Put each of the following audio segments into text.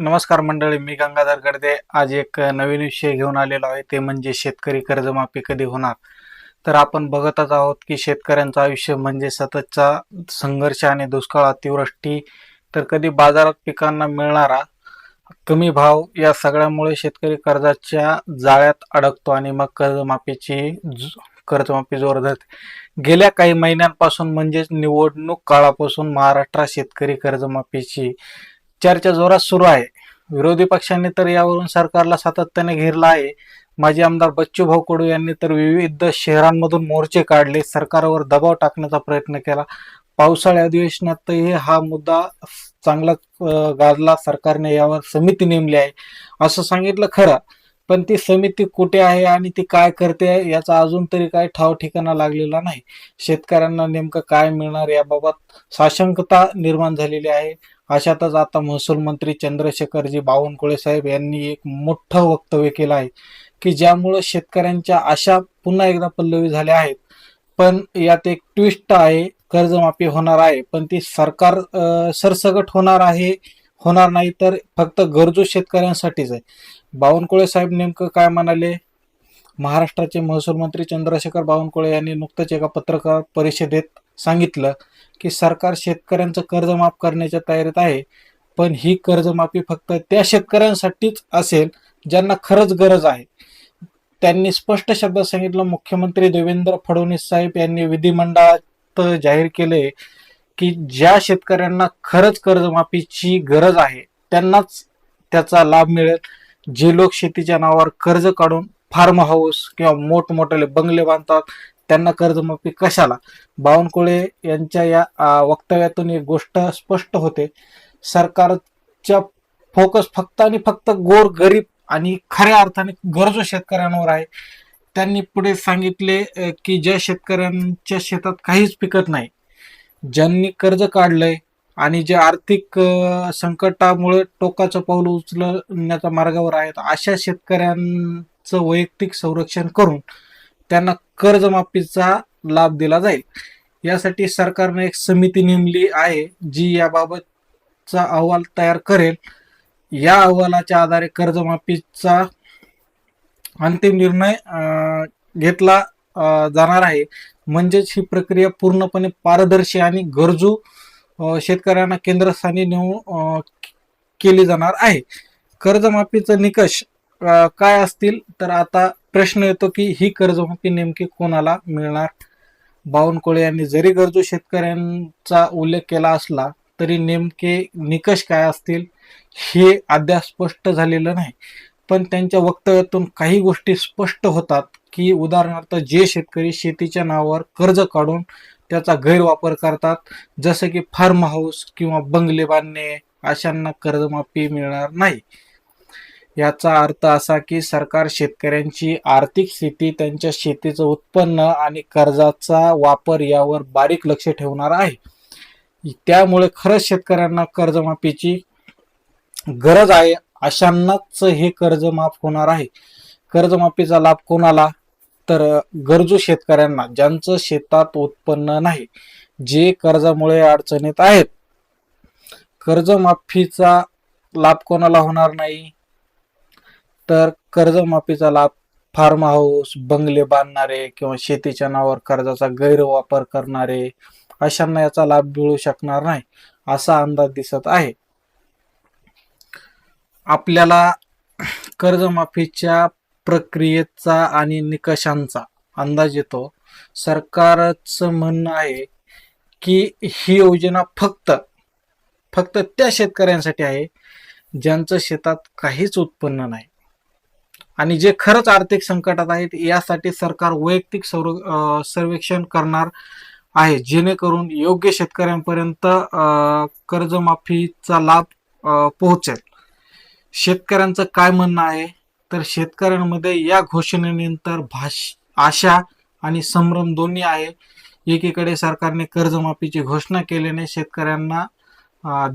नमस्कार मंडळी मी गंगाधर गडदे आज एक नवीन विषय घेऊन आलेलो आहे. ते म्हणजे शेतकरी कर्जमाफी कधी होणार? तर आपण बघतच आहोत की शेतकऱ्यांचं आयुष्य म्हणजे सततचा संघर्ष आणि दुष्काळ अतिवृष्टी तर कधी बाजारात पिकांना मिळणारा कमी भाव या सगळ्यामुळे शेतकरी कर्जाच्या जाळ्यात अडकतो आणि मग कर्जमाफीची कर्जमाफी जोर धरते. गेल्या काही महिन्यांपासून म्हणजेच निवडणूक काळापासून महाराष्ट्रात शेतकरी कर्जमाफीची चर्चा जोरात सुरू आहे. विरोधी पक्षांनी तर यावरून सरकारला सातत्याने घेरला आहे. माजी आमदार बच्चू भाऊ कडू यांनी तर विविध शहरांमधून मोर्चे काढले. सरकारवर दबाव टाकण्याचा प्रयत्न केला. पावसाळी अधिवेशनातही हा मुद्दा चांगला गाजला. सरकारने यावर समिती नेमली आहे. असं सांगितलं खरं. पण ती समिती कुठे आहे आणि ती काय करते याचा अजून तरी काय ठाव ठिकाणा लागलेला नाही. शेतकऱ्यांना नेमकं काय मिळणार याबाबत साशंकता निर्माण झालेली आहे. अशातच आता महसूल मंत्री चंद्रशेखरजी बावनकुळे साहेब यांनी एक मोठं वक्तव्य केलं आहे की ज्यामुळं शेतकऱ्यांच्या आशा पुन्हा एकदा पल्लवी झाल्या आहेत. पण यात एक ट्विस्ट आहे कर्जमाफी होणार आहे पण ती सरकार सरसगट होणार आहे होणार नाही तर फक्त गरजू शेतकऱ्यांसाठीच आहे. बावनकुळे साहेब नेमकं काय म्हणाले? महाराष्ट्राचे महसूल मंत्री चंद्रशेखर बावनकुळे यांनी नुकतंच एका पत्रकार परिषदेत सांगितलं की सरकार शेतकऱ्यांचं कर्ज माफ करण्याच्या तयारीत आहे पण ही कर्जमाफी फक्त त्या शेतकऱ्यांसाठीच असेल ज्यांना खरंच गरज आहे. त्यांनी स्पष्ट शब्दात सांगितलं मुख्यमंत्री देवेंद्र फडणवीस साहेब यांनी विधिमंडळात जाहीर केले की ज्या शेतकऱ्यांना खरंच कर्जमाफीची गरज आहे त्यांनाच त्याचा लाभ मिळेल. जे लोक शेतीच्या नावावर कर्ज काढून फार्म हाऊस किंवा मोठमोठे बंगले बांधतात त्यांना कर्जमाफी कशाला? बावनकुळे यांच्या या वक्तव्यातून एक गोष्ट स्पष्ट होते. सरकारच्या फोकस फक्त आणि फक्त गोर गरीब आणि खऱ्या अर्थाने गरजू शेतकऱ्यांवर आहे. त्यांनी पुढे सांगितले की ज्या शेतकऱ्यांच्या शेतात काहीच पिकत नाही ज्यांनी कर्ज काढलंय आणि जे आर्थिक संकटामुळे टोकाचं पाऊल उचलण्याच्या मार्गावर आहेत अशा शेतकऱ्यांचं वैयक्तिक संरक्षण करून त्यांना कर्जमाफीचा लाभ दिला जाईल. यासाठी सरकारने एक समिती नेमली आहे जी याबाबतचा अहवाल तयार करेल. या अहवालाच्या आधारे कर्जमाफीचा अंतिम निर्णय घेतला जाणार आहे. म्हणजेच ही प्रक्रिया पूर्णपणे पारदर्शी आणि गरजू शेतकऱ्यांना केंद्रस्थानी नेऊन केली जाणार आहे. कर्जमाफीचं निकष काय असतील तर आता प्रश्न येतो की ही कर्जमाफी नेमकी कोणाला मिळणार? बावनकुळे यांनी जरी गरजू शेतकऱ्यांचा उल्लेख केला असला तरी नेमके निकष काय असतील हे अद्याप स्पष्ट झालेलं नाही. पण त्यांच्या वक्तव्यातून काही गोष्टी स्पष्ट होतात की उदाहरणार्थ जे शेतकरी शेतीच्या नावावर कर्ज काढून त्याचा गैरवापर करतात जसं की फार्म हाऊस किंवा बंगले बांधणे अशांना कर्जमाफी मिळणार नाही. याचा अर्थ असा की सरकार शेतकऱ्यांची आर्थिक स्थिती त्यांच्या शेतीचं उत्पन्न आणि कर्जाचा वापर यावर बारीक लक्ष ठेवणार आहे. त्यामुळे खरंच शेतकऱ्यांना कर्जमाफीची गरज आहे. अशांनाच हे कर्ज माफ होणार आहे. कर्जमाफीचा लाभ कोणाला? तर गरजू शेतकऱ्यांना ज्यांचं शेतात उत्पन्न नाही जे कर्जामुळे अडचणीत आहेत. कर्जमाफीचा लाभ कोणाला होणार नाही? तर कर्जमाफीचा लाभ फार्म हाऊस बंगले बांधणारे किंवा शेतीच्या नावावर कर्जाचा गैरवापर करणारे अशांना याचा लाभ मिळू शकणार नाही असा अंदाज दिसत आहे. आपल्याला कर्जमाफीच्या प्रक्रियेचा आणि निकषांचा अंदाज येतो. सरकारचं म्हणणं आहे की ही योजना फक्त फक्त त्या शेतकऱ्यांसाठी आहे ज्यांचं शेतात काहीच उत्पन्न नाही. आणि जे खरंच आर्थिक संकटात आहेत यासाठी सरकार वैयक्तिक संर सर्वेक्षण करणार आहे. जेणेकरून योग्य शेतकऱ्यांपर्यंत कर्जमाफीचा लाभ पोहोचेल. शेतकऱ्यांचं काय म्हणणं आहे? तर शेतकऱ्यांमध्ये या घोषणेनंतर भाष आशा आणि संभ्रम दोन्ही आहे. एकीकडे सरकारने कर्जमाफीची घोषणा केल्याने शेतकऱ्यांना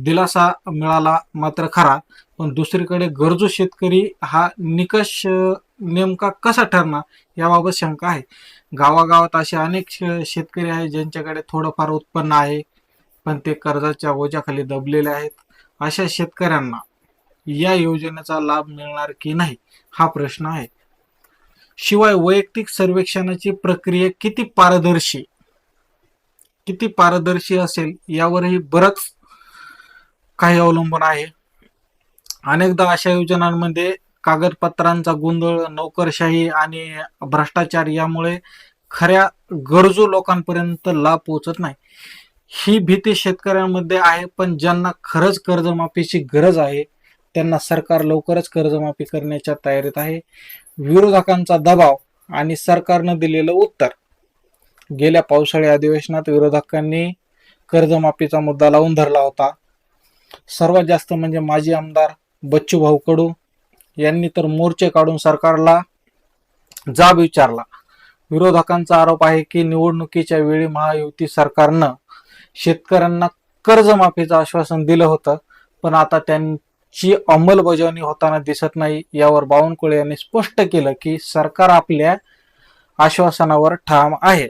दिलासा मिळाला मात्र खरा. पण दुसरीकडे गरजू शेतकरी हा निकष नेमका कसा ठरणार याबाबत शंका आहे. गावागावात असे अनेक शेतकरी आहेत ज्यांच्याकडे थोडंफार उत्पन्न आहे पण ते कर्जाच्या ओझ्याखाली दबलेले आहेत. अशा शेतकऱ्यांना या योजनेचा लाभ मिळणार की नाही हा प्रश्न आहे. शिवाय वैयक्तिक सर्वेक्षणाची प्रक्रिया किती पारदर्शी किती पारदर्शी असेल यावरही बरंच काही अवलंबून आहे. अनेकदा अशा योजनांमध्ये कागदपत्रांचा गोंधळ नोकरशाही आणि भ्रष्टाचार यामुळे खऱ्या गरजू लोकांपर्यंत लाभ पोहोचत नाही. ही भीती शेतकऱ्यांमध्ये आहे पण ज्यांना खरंच कर्जमाफीची गरज आहे त्यांना सरकार लवकरच कर्जमाफी करण्याच्या तयारीत आहे. विरोधकांचा दबाव आणि सरकारनं दिलेलं उत्तर. गेल्या पावसाळी अधिवेशनात विरोधकांनी कर्जमाफीचा मुद्दा लावून धरला होता. सर्वात जास्त म्हणजे माजी आमदार बच्चू भाऊ कडू यांनी तर मोर्चे काढून सरकारला जाब विचारला. विरोधकांचा आरोप आहे की निवडणुकीच्या वेळी महायुती सरकारनं शेतकऱ्यांना कर्जमाफीचं आश्वासन दिलं होतं पण आता त्यांची अंमलबजावणी होताना दिसत नाही. यावर बावनकुळे यांनी स्पष्ट केलं की सरकार आपल्या आश्वासनावर ठाम आहे.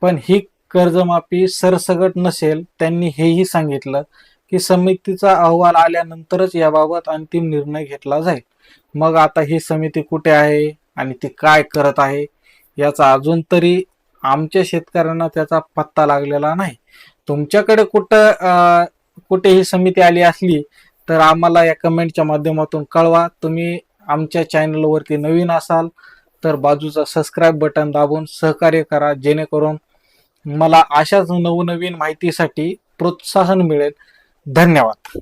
पण ही कर्जमाफी सरसगट नसेल त्यांनी हेही सांगितलं की समितीचा अहवाल आल्यानंतरच याबाबत अंतिम निर्णय घेतला जाईल. मग आता ही समिती कुठे आहे आणि ती काय करत आहे याचा अजून तरी आमच्या शेतकऱ्यांना त्याचा पत्ता लागलेला नाही. तुमच्याकडे कुठं कुठे ही समिती आली असली तर आम्हाला या कमेंटच्या माध्यमातून कळवा. तुम्ही आमच्या चॅनलवरती नवीन असाल तर बाजूचा सबस्क्राईब बटन दाबून सहकार्य करा जेणेकरून मला अशाच नवनवीन माहितीसाठी प्रोत्साहन मिळेल. धन्यवाद.